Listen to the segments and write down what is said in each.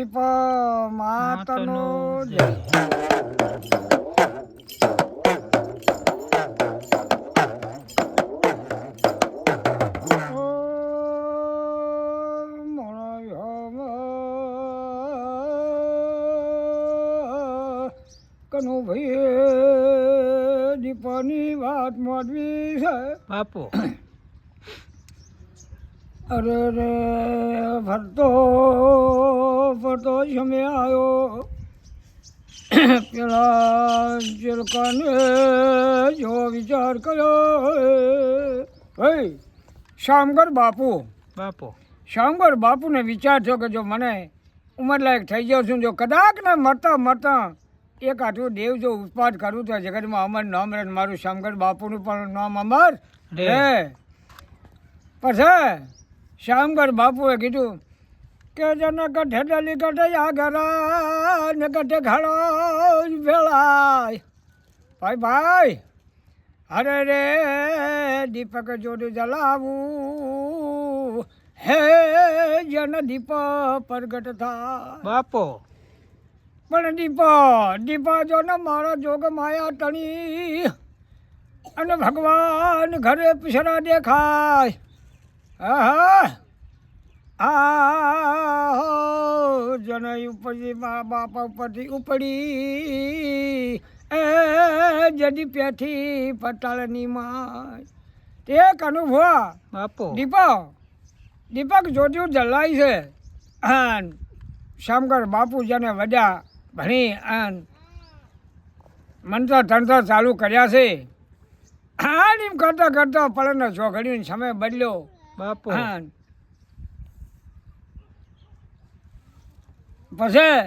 દીપ માતનો જય કનુ ભાઈ દીપની વાત મોડવી છે. બાપુ. અરે રે ફરતો ફરતો સમય આવ્યો પેલા ચિલકાને જો વિચાર કર્યો ભાઈ શામગર બાપુ. બાપુ. શામગર બાપુને વિચાર થયો કે જો મને ઉંમરલાયક થઈ ગયો છું જો કદાચ ને મરતા મરતા એક આટલું દેવ જો ઉત્પાદ કરું તો જગતમાં અમર નામ રહે મારું શામગર બાપુનું પણ નામ અમર. રે. પછી શ્યામગઢ બાપુએ કીધું કે જન કઠે ડલી કઠે આગરા ને કઠે ઘડો ભેળાય. ભાઈ ભાઈ અરે રે દીપક જોડું જલાવું. હે જન દીપ પ્રગટ થા બાપો. પણ દીપ દીપા જો ને મારા જોગ માયા તણી અને ભગવાન ઘરે પીછરા દેખાય. આ જનય ઉપરથી મા બાપ ઉપરથી ઉપડી. એ જડી પેથી પટાળની તે એક ભુવા બાપુ. દીપક. દીપક જોડ્યું જલાય છે. આન શામગર બાપુ જેને વડ્યા ભણી આન મંત્ર તંત્ર ચાલુ કર્યા છે. આન એમ કરતા કરતા પડનો ચોઘડીનો સમય બદલ્યો. બાપુ. આન પછી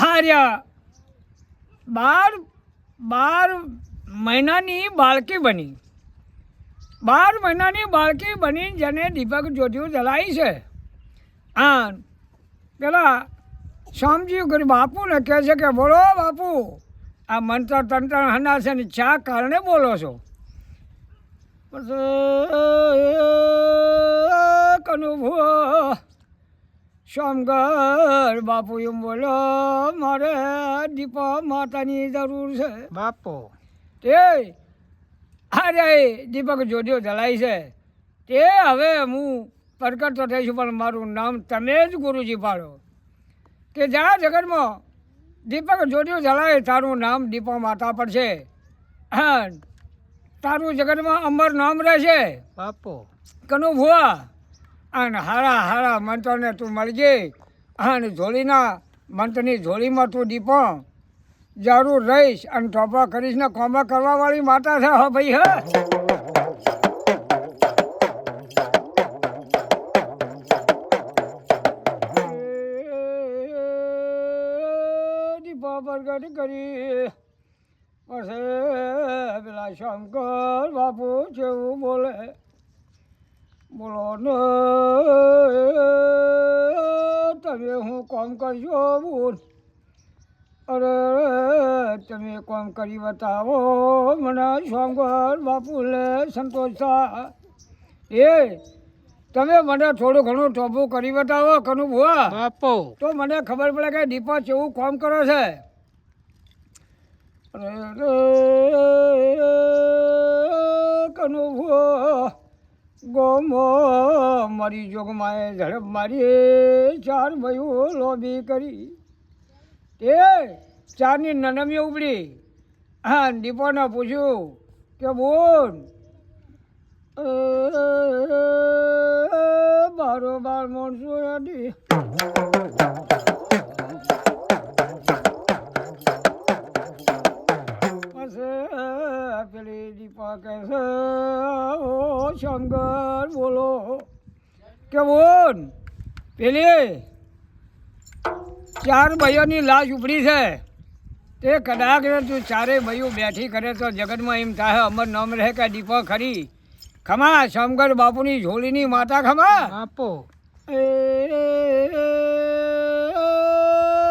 હાર્યા બાર બાર મહિનાની બાળકી બની. બાર મહિનાની બાળકી બની જેને દીપક જોતિયું જલાઈ છે. આ પેલા સ્વામજી કરી બાપુને કહે છે કે, બોલો બાપુ, આ મંત્ર તંત્ર હના છે ને ચા કારણે બોલો છો. પછી સોમગર બાપુ એમ બોલો મારે દીપા માતાની જરૂર છે. બાપુ. તે અરે દીપક જોડ્યો જલાય છે. તે હવે હું પ્રગટ તો થઈશું પણ મારું નામ તમે જ ગુરુજી પાડો. કે જા જગતમાં દીપક જોડિયો જલાય તારું નામ દીપા માતા પર છે. હા તારું જગતમાં અમર નામ રહેશે. બાપો. કનુ ભુવા અને હારા હારા મંત્રને તું મળજે અને ઝોળીના મંત્રની ઝોળીમાં તું દીપો. જરૂર રહીશ અને ટોપા કરીશ ને કોમા કરવાવાળી માતા છે હા ભાઈ હે. પ્રગટ કરી. પછી પેલા શંકર બાપુ જેવું બોલે. બોલો ને તમે હું કોમ કરજો બોલ અરે તમે કોમ કરી બતાવો. મને શંકર બાપુને સંતોષ થાય. એ તમે મને થોડું ઘણું ટોપું કરી બતાવો કનું ભુવા બાપુ. તો મને ખબર પડે કે દીપા એવું કોમ કરો છે. રે કનુ ભુવા ગોમો મારી જોગમાએ ઝડપ મારી ચાર ભયું લોબી કરી તે ચારની નનમી ઉપડી હા દીપોને પૂછ્યું કે બોન બારો બાર મોણસો પેલી દીપા કહે છે ઓ શંકર બોલો. કે બોલ પેલી ચાર ભાઈઓની લાશ ઉપડી છે. તે કદાચ તું ચારે ભાઈઓ બેઠી કરે તો જગતમાં એમ થાય અમર નામ રહે કે દીપો ખરી? ખમા શંકર બાપુની ઝોલીની માતા ખમા? બાપો. એ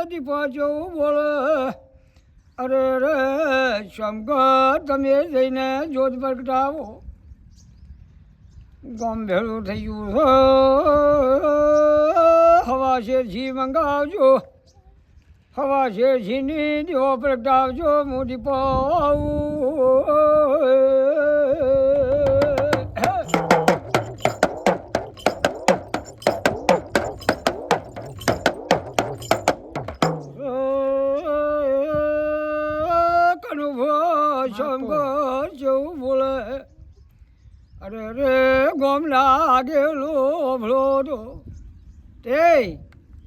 દીપા જેવું બોલે. અરે રે શંકર, તમે જઈને જોત પ્રગટાવો ગામ ભેળું થઈ ગયું છે. હવા શેરજી મંગાવજો. હવા શેરજીની દીવો પ્રગટાવજો મોટી દીપો અરે રે ગોમ ગેલો ભળો તો. તે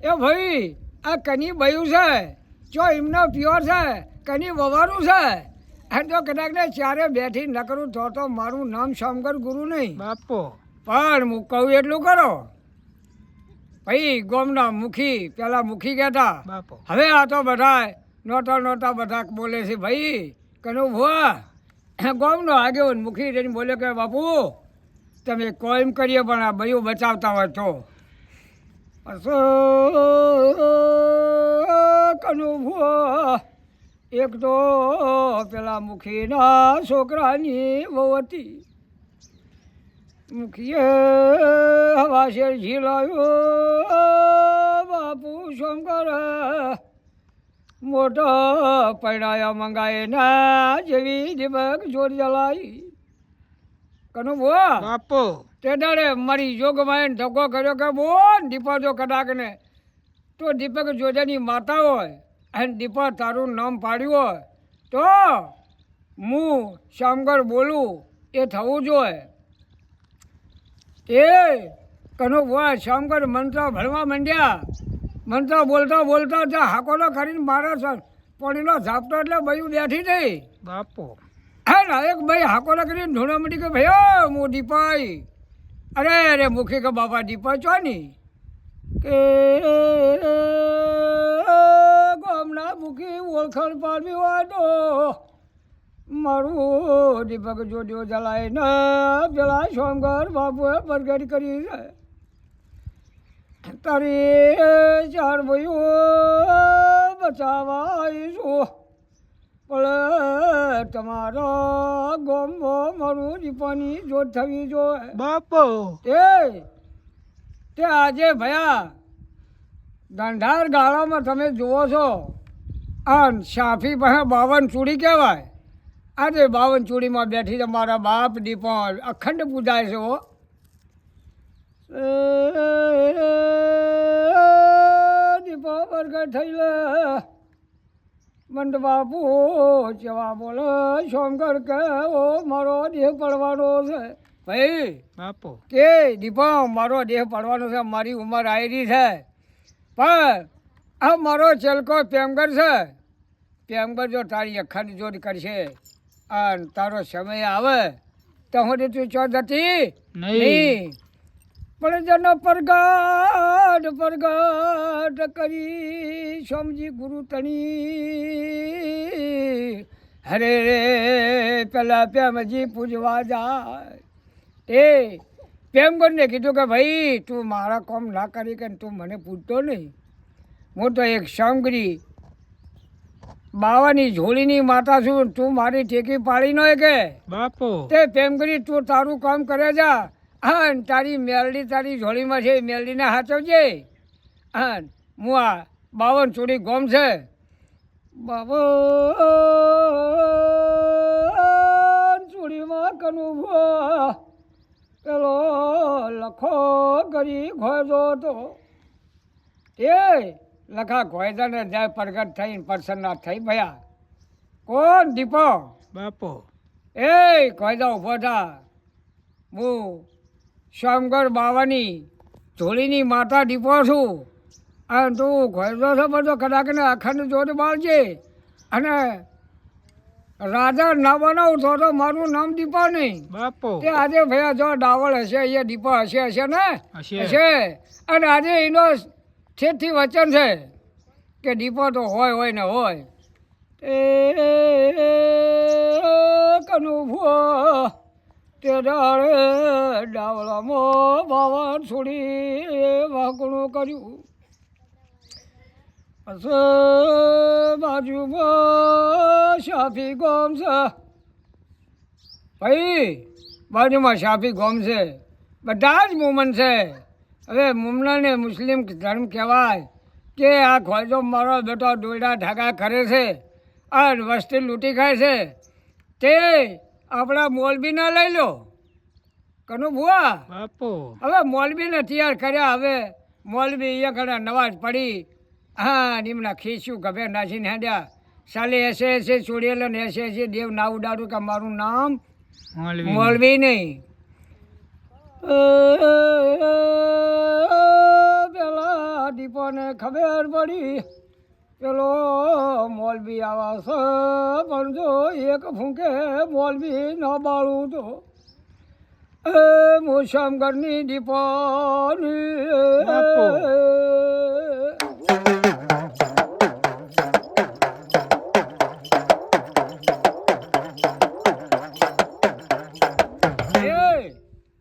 એ ભાઈ આ કની બયું છે? જો એમનો પ્યોર છે? કની વવારું છે? એમ તો કદાચ ને ચારે બેઠી ન કરું તો તો મારું નામ શંકર ગુરુ નહીં. બાપો. પણ હું કહું એટલું કરો. ભાઈ ગોમના મુખી પેલા મુખી કહેતા. બાપો. હવે આ તો બધા નોટા નોટા બધા બોલે છે ભાઈ કનું ભુવા? ગોમનો આગેવો મુખી રહીને બોલ્યો કે, બાપુ, તમે કોઈમ કરીએ, પણ આ બયું બચાવતા હોય તો. અસો એક તો પેલા મુખીના છોકરાની બહુ હતી. મુખીએ હવા શેર ઝીલાયો બાપુ શંકર મોટો પૈણાયા મંગાય ના જેવી દીપક જોર જલાઈ કનુ બો બાપો. તે દાડે મારી જોગમાએ ધક્કો કર્યો કે બો દીપા જો કદાક ને તો દીપક જોજાની માતા હોય અને દીપા તારું નામ પાડ્યું હોય તો હું શામગર બોલું એ થવું જોઈએ એ કનો બો શામગર મંત્ર ભણવા માંડ્યા. મંત્ર બોલતા બોલતા ત્યાં હાકોલો કરીને મારે સર પડીનો ઝાપટો એટલે ભાઈ બેઠી થઈ. બાપો. હે ને એક ભાઈ હાકોલો કરીને ઢૂંઢવા મટી કે ભાઈ હું દીપાઈ. અરે અરે મુખી કે બાપા દીપાઈ છો ની? કે ગામના મુખી ઓળખાણ પાડવી તો મારું દીપક જોડ્યો જલાય ને જલાય સોમગર બાપુએ બરગડ કરી છે. તારી બચાવવા આવીશું પણ તમારો ગોમો મારું દીપાની જોત થવી જો બાપો. એ તે આજે ભયા ગંધાર ગાળામાં તમે જુઓ છો. આ સાફી પાસે બાવન ચૂડી કહેવાય. આજે બાવન ચૂડીમાં બેઠી છે મારા બાપ દીપો. અખંડ પૂજાય છે દીપો પ્રગટ થયેલે મંડ બાપુ જેવા બોલે શંકર કે ઓ મારો દેહ પડવાનો છે. ભાઈ બાપો. કે દીપા મારો દેહ પડવાનો છે મારી ઉંમર આવેલી છે. પણ આ મારો ચલકો પ્રેમગર છે. પ્રેમગર જો તારી અખંડ જોડ કરશે અને તારો સમય આવે તો હું તું ચો જતી નહીં. પણ જન પરગાઢ પરગાઢ કરી સમજી ગુરુ તણી. હરે રે પેલા પ્યામજી પૂજવા જાય. એ પ્રેમગરને કીધું કે ભાઈ તું મારા કોમ ના કરી કે તું મને પૂછતો નહીં. હું તો એક સામગ્રી બાવાની ઝોળીની માતા છું તું મારી ટેકી પાડી નો કે. બાપો. તે પ્રેમગરી તું તારું કામ કરે જા. હા તારી મેલડી તારી ઝોળીમાં છે મેલડીને હાચવજે. હા હું આ બાવન ચોડી ગોમ છે. બાવન ચોરીમાં કનું પેલો લખો કરી ખોજો તો. એ લખા ઘોયજાને જાય પ્રગટ થઈને પ્રસન્ન થઈ ભયા. કોણ દીપો? બાપો. એ કોયદા ઊભો થા. હું શ્યામગઢ બાવાની ધોળીની માતા દીપો છું. અને તું કોયદો છો બધો કદાકને અખંડ જોત બાળજે. અને રાજા ના બનાવું તો તો મારું નામ દીપો નહીં. બાપો. તે આજે ભૈયા જો ડાવળ હશે અહીંયા દીપા હશે હશે ને? હશે. અને આજે એનો છેદથી વચન છે કે દીપો તો હોય હોય ને હોય. તે કનુભો તે દાડે ડાવળામાં બાવન છોડી વાકણું કર્યું. પછી બાજુમાં શાફી ગોમ છે. ભાઈ, બાજુમાં શાફી ગોમ છે. બધા જ મુમન છે. હવે મુમનાને મુસ્લિમ ધર્મ કહેવાય કે આ ખોજો મારો બેટો દોયડા ઢાકા કરે છે. આ વસ્તી લૂંટી ખાય છે. તે આપણા મોલબીના લઈ લો કનુ ભુવા બાપુ હવે મોલબીને તૈયાર કર્યા હવે મોલબી અહીંયા ઘણા નવાજ પડી હા નિમના ખીસ્યું ગભે નાસીને હેડ્યા સાલે એસે એસે છોડેલો ને એસે એસે દેવ ના ઉડાડું કે મારું નામ મોલવી મોલવી નહીં પેલા દીપોને ખબર પડી પેલો મોલબી આવશે પણ જો એક ફૂંકે મોલબી ન બાળું તો. એ મોસમગરની દીપોની.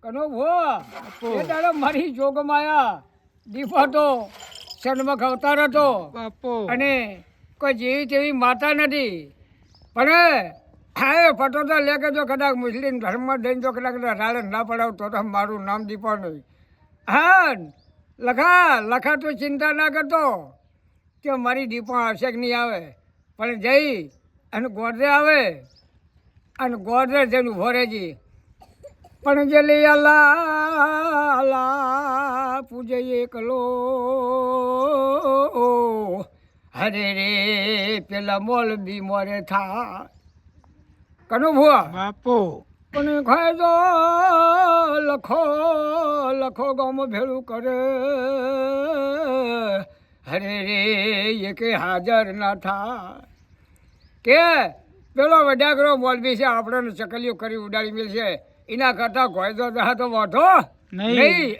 કનો ભો એ તારે મારી જોગમાયા દીપોટો. સન્મુખ અવતાર હતો. બાપો. અને કોઈ જેવી તેવી માતા નથી. પણ હા ફટો તો લે કે જો કદાચ મુસ્લિમ ધર્મમાં જઈને જો કદાચ રાડે ના પડાવતો તો મારું નામ દીપો નહીં હા લખા લખા તું ચિંતા ના કરતો. કે મારી દીપો આવશે કે નહીં આવે? પણ જઈ અને ગોડરે આવે. અને ગોડરે જઈને ઊભો રહેજી. પણ જે લઈ અલા પૂજય એકલો. હરે રે પેલા મોલ બી મોરે થા. કનુ ભુવા? બાપુ. પણ ખાયદો લખો લખો ગમ ભેળું કરે. હરે રે એ કે હાજર ના થા. કે? પેલો વડાગરો મોલબી છે આપણને ચકલીઓ કરી ઉડાડી છે એના કરતા કોઈ તો તો વાંધો. નહીં